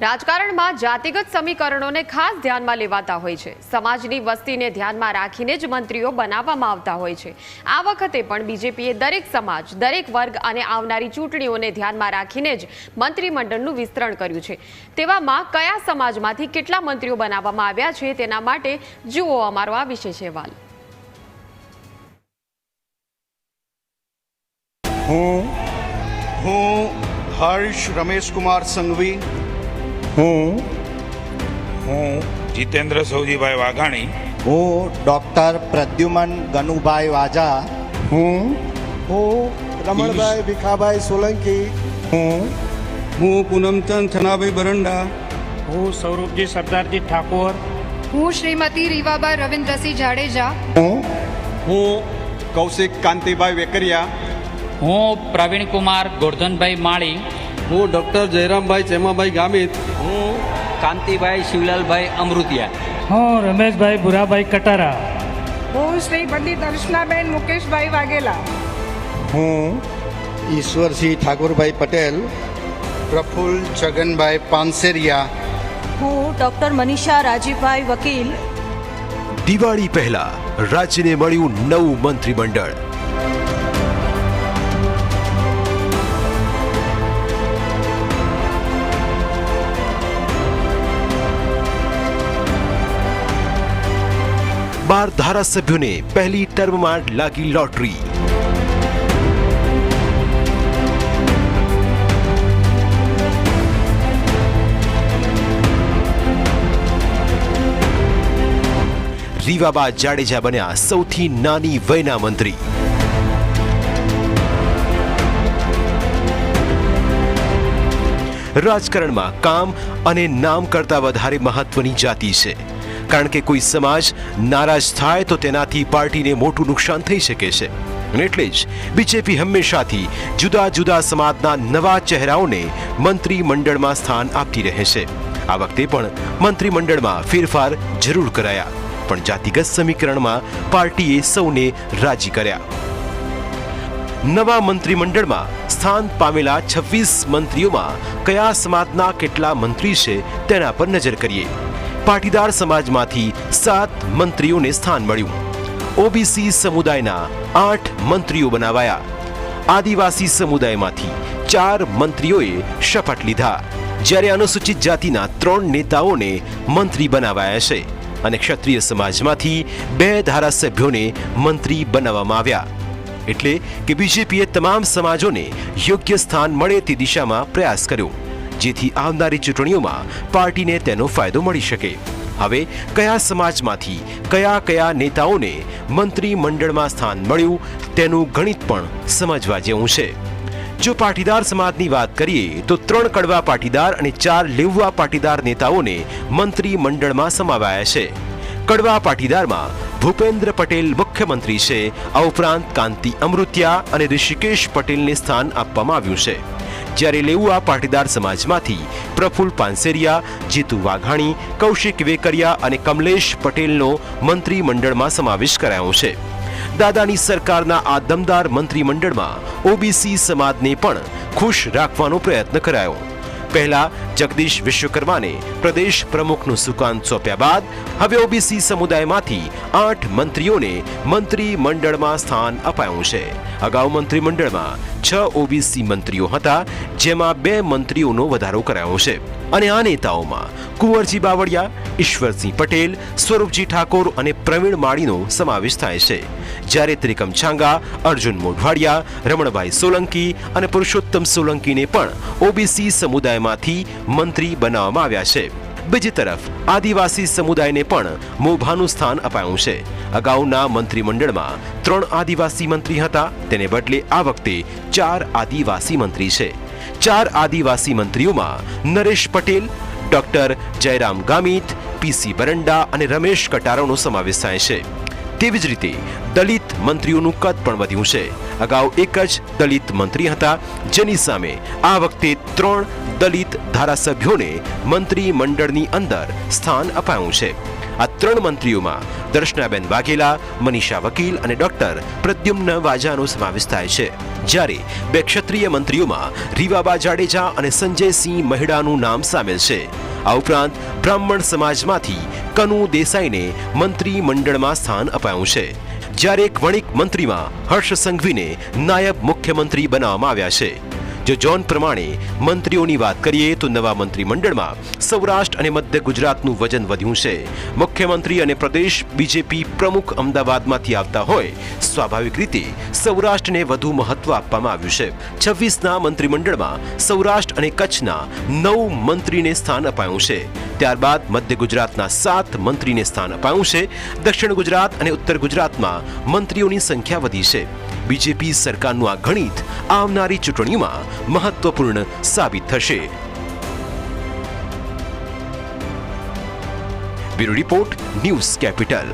રાજકારણમાં જાતિગત સમીકરણોને ખાસ ધ્યાનમાં લેવાતા હોય છે. સમાજની વસ્તીને ધ્યાનમાં રાખીને જ મંત્રીઓ બનાવવામાં આવતા હોય છે. આ વખતે પણ બીજેપીએ દરેક સમાજ, દરેક વર્ગ અને આવનારી ચૂંટણીઓને ધ્યાનમાં રાખીને જ મંત્રીમંડળનું વિસ્તરણ કર્યું છે. તેવામાં કયા સમાજમાંથી કેટલા મંત્રીઓ બનાવવામાં આવ્યા છે તેના માટે જુઓ અમારો આ વિશેષ અહેવાલ. હું હર્ષ રમેશકુમાર સંઘવી હું હું જીતેન્દ્ર સૌજીભાઈ વાઘાણી. હું ડૉક્ટર પ્રદ્યુમન ગનુભાઈ વાજા. હું હું રમણભાઈ ભીખાભાઈ સોલંકી. હું હું પૂનમચંદ છનાભાઈ બરંડા. હું સૌરભજી સરદારજી ઠાકોર. હું શ્રીમતી રીવાબા રવિન્દ્રસિંહ જાડેજા. હું હું કૌશિક કાંતિભાઈ વેકરિયા. હું પ્રવીણ કુમાર ગોરધનભાઈ માળી. હું ડૉક્ટર જયરામભાઈ ચેમાભાઈ ગામિત. હું કાંતિભાઈ શિવલાલભાઈ અમૃતિયા. હું રમેશભાઈ ભુરાભાઈ કટારા. હું શ્રી પંડિત અર્ચનાબેન મુકેશભાઈ વાઘેલા. હું ઈશ્વરસિંહ ઠાકોરભાઈ પટેલ પ્રફુલ્લ છગનભાઈ પાનસેરિયા. હું ડોક્ટર મનીષા રાજીભાઈ વકીલ. દિવાળી પહેલા રાજ્યને મળ્યું નવું મંત્રીમંડળ. બાર ધારાસભ્યોને પહેલી ટર્મમાં લાગી લોટરી રીવાબા જાડેજા બન્યા સૌથી નાની વયના મંત્રી રાજકારણમાં કામ અને નામ કરતા વધારે મહત્વની જાતિ છે કારણ કે કોઈ સમાજ નારાજ થાય તો તેનાથી પાર્ટીને મોટું નુકસાન થઈ શકે છે. એટલે જ બીજેપી હંમેશાથી જુદા જુદા સમાજના નવા ચહેરાઓને મંત્રીમંડળમાં સ્થાન આપતી રહે છે. આ વખતે પણ મંત્રીમંડળમાં ફેરફાર જરૂર કરાયા. પણ જાતિગત સમીકરણમાં પાર્ટીએ સૌને રાજી કર્યા. નવા મંત્રીમંડળમાં સ્થાન પામેલા છવ્વીસ મંત્રીઓમાં કયા સમાજના કેટલા મંત્રી છે તેના પર નજર કરીએ. પાટીદાર સમાજમાંથી સાત મંત્રીઓને સ્થાન મળ્યું. ઓબીસી સમુદાયના આઠ મંત્રીઓ બનાવાયા. આદિવાસી સમુદાયમાંથી ચાર મંત્રીઓએ શપથ લીધા. જ્યારે અનુસૂચિત જાતિના ત્રણ નેતાઓને મંત્રી બનાવાયા છે અને ક્ષત્રિય સમાજમાંથી બે ધારાસભ્યોને મંત્રી બનાવવામાં આવ્યા. એટલે કે બીજેપીએ તમામ સમાજોને યોગ્ય સ્થાન મળે તે દિશામાં પ્રયાસ કર્યો. જેથી આવનારી ચૂંટણીઓમાં પાર્ટીને તેનો ફાયદો મળી શકે. હવે કયા સમાજમાંથી કયા કયા નેતાઓને મંત્રી મંડળમાં સ્થાન મળ્યું તેનું ગણિત પણ સમજવા જેવું છે. જો પાટીદાર સમાજની વાત કરીએ, તો ત્રણ કડવા પાટીદાર અને ચાર લેવવા પાટીદાર નેતાઓને મંત્રી મંડળમાં સમાવાયા છે. કડવા પાટીદારમાં ભૂપેન્દ્ર પટેલ મુખ્યમંત્રી છે. આ ઉપરાંત કાંતિ અમૃત્યા અને ઋષિકેશ પટેલને સ્થાન આપવામાં આવ્યું છે. જ્યારે લેઉઆ પાટીદાર સમાજમાંથી પ્રફુલ્લ પાનસેરિયા, જીતુ વાઘાણી, કૌશિક વેકરિયા અને કમલેશ પટેલનો મંત્રીમંડળમાં સમાવેશ કરાયો છે. દાદાની સરકારના આ દમદાર મંત્રીમંડળમાં ઓબીસી સમાજને પણ ખુશ રાખવાનો પ્રયત્ન કરાયો. પહેલા જગદીશ વિશ્વકર્માને પ્રદેશ પ્રમુખનું સુકાન સોંપ્યા બાદ હવે ઓબીસી સમુદાયમાંથી આઠ મંત્રીઓને મંત્રી મંડળમાં સ્થાન અપાયું છે. અગાઉ મંત્રીમંડળમાં છ ઓબીસી મંત્રીઓ હતા, જેમાં બે મંત્રીઓનો વધારો કરાયો છે. અને આ નેતાઓમાં કુંવરજી બાવળિયા ઈશ્વરસિંહ પટેલ, સ્વરૂપજી ઠાકોર અને પ્રવીણ માળીનો સમાવેશ થાય છે. જ્યારે ત્રિકમ છાંગા, અર્જુન મોઢવાડિયા, રમણભાઈ સોલંકી અને પુરુષોત્તમ સોલંકીને પણ ઓબીસી સમુદાયમાંથી મંત્રી બનાવવામાં આવ્યા છે. બીજી તરફ, આદિવાસી સમુદાયને પણ મોભાનું સ્થાન અપાયું છે. અગાઉના મંત્રીમંડળમાં ત્રણ આદિવાસી મંત્રી હતા. તેને બદલે આ વખતે ચાર આદિવાસી મંત્રી છે. ચાર આદિવાસી મંત્રીઓમાં નરેશ પટેલ, ડોક્ટર જયરામ ગામિત પીસી બરંડા અને રમેશ કટારાનો સમાવેશ થાય છે. તેવી જ રીતે દલિત મંત્રીઓનું કદ પણ વધ્યું છે. અગાઉ એક જ દલિત મંત્રી હતા, જેની સામે આ વખતે ત્રણ દલિત ધારાસભ્યોને મંત્રી મંડળની અંદર સ્થાન અપાયું છે. આ ત્રણ મંત્રીઓમાં દર્શનાબેન વાઘેલા, મનીષા વકીલ અને ડોક્ટર પ્રદ્યુમ્ન વાજાનો સમાવેશ થાય છે. જ્યારે બે ક્ષત્રિય મંત્રીઓમાં રીવાબા જાડેજા અને સંજયસિંહ મહેડાનું નામ સામેલ છે. આ ઉપરાંત બ્રાહ્મણ સમાજમાંથી કનુ દેસાઈને મંત્રી મંડળમાં સ્થાન અપાયું છે. જ્યારે એક વણિક મંત્રીમાં હર્ષ સંઘવીને નાયબ મુખ્યમંત્રી બનાવવામાં આવ્યા છે. જો જોન પ્રમાણે મંત્રીઓની વાત કરીએ તો નવા મંત્રીમંડળમાં સૌરાષ્ટ્ર અને મધ્ય ગુજરાતનું વજન વધ્યું છે. મુખ્યમંત્રી અને પ્રદેશ બીજેપી પ્રમુખ અમદાવાદમાંથી આવતા હોય, સ્વાભાવિક રીતે સૌરાષ્ટ્રને વધુ મહત્વ આપવામાં આવ્યું છે. છવ્વીસના મંત્રીમંડળમાં સૌરાષ્ટ્ર અને કચ્છના નવ મંત્રીને સ્થાન અપાયું છે. ત્યારબાદ મધ્ય ગુજરાતના સાત મંત્રીને સ્થાન અપાયું છે. દક્ષિણ ગુજરાત અને ઉત્તર ગુજરાતમાં મંત્રીઓની સંખ્યા વધી છે. બીજેપી સરકારનું આ ગણિત આવનારી ચૂંટણીમાં મહત્વપૂર્ણ સાબિત થશે. Bureau report News Capital.